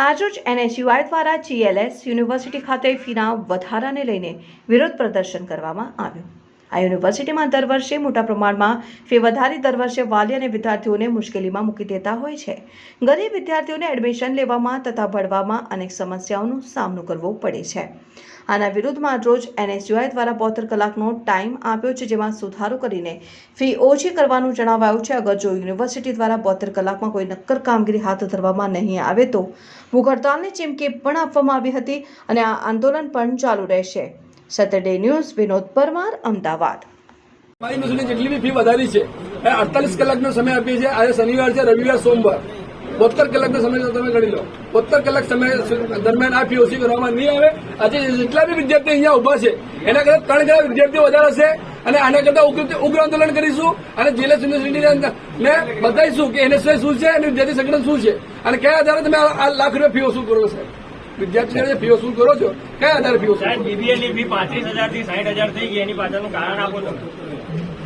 આજરોજ એનએસયુઆઈ દ્વારા GLS university ખાતે ફીના વધારાને લઈને વિરોધ પ્રદર્શન કરવામાં આવ્યું. આ યુનિવર્સિટીમાં દર વર્ષે મોટા પ્રમાણમાં ફી વધારી દર વર્ષે વાલી અને વિદ્યાર્થીઓને મુશ્કેલીમાં મૂકી દેતા હોય છે. ગરીબ વિદ્યાર્થીઓને એડમિશન લેવામાં તથા ભણવામાં અનેક સમસ્યાઓનો સામનો કરવો પડે છે. આના વિરુદ્ધમાં રોજ એનએસયુઆઈ દ્વારા બોતેર કલાકનો ટાઈમ આપ્યો છે, જેમાં સુધારો કરીને ફી ઓછી કરવાનું જણાવાયું છે. અગર જો યુનિવર્સિટી દ્વારા બોતેર કલાકમાં કોઈ નક્કર કામગીરી હાથ ધરવામાં નહીં આવે તો ભૂખ હડતાલની ચીમકી પણ આપવામાં આવી હતી અને આ આંદોલન પણ ચાલુ રહેશે. સેટરડે ન્યૂઝ વિનોદ પરમાર અમદાવાદ મારી મુસ્લિમ જેટલી બી ફી વધારી છે, એ અડતાલીસ કલાકનો સમય આપીએ છીએ. આજે શનિવાર છે, રવિવાર, સોમવાર. બોતેર કલાકનો સમય તમે ગણી લો. બોતેર કલાક સમય દરમિયાન આ ફી ઓછી કરવામાં નહીં આવે. આજે જેટલા બી વિદ્યાર્થી અહીંયા ઊભા છે, એના કરતા ત્રણ ગણા વિદ્યાર્થીઓ વધારે હશે. અને આના કરતા ઉગ્ર આંદોલન કરીશું અને જીએલએસ યુનિવર્સિટીને ને બતાવીશું કે એનએસઆઈ શું છે અને વિદ્યાર્થી સંગઠન શું છે. અને કયા આધારે તમે આ લાખ રૂપિયા ફી ઓછું કરો છો, સાહેબ? વિદ્યાર્થીઓ જે ફી વસૂલ કરો છો કયા આધારે ફી વસૂલ સાહેબ કરો છો? બીબીએ ની ફી પાંત્રીસ હજારથી સાઠ હજાર થઈ ગઈ એની પાછળનું કારણ આપો તમે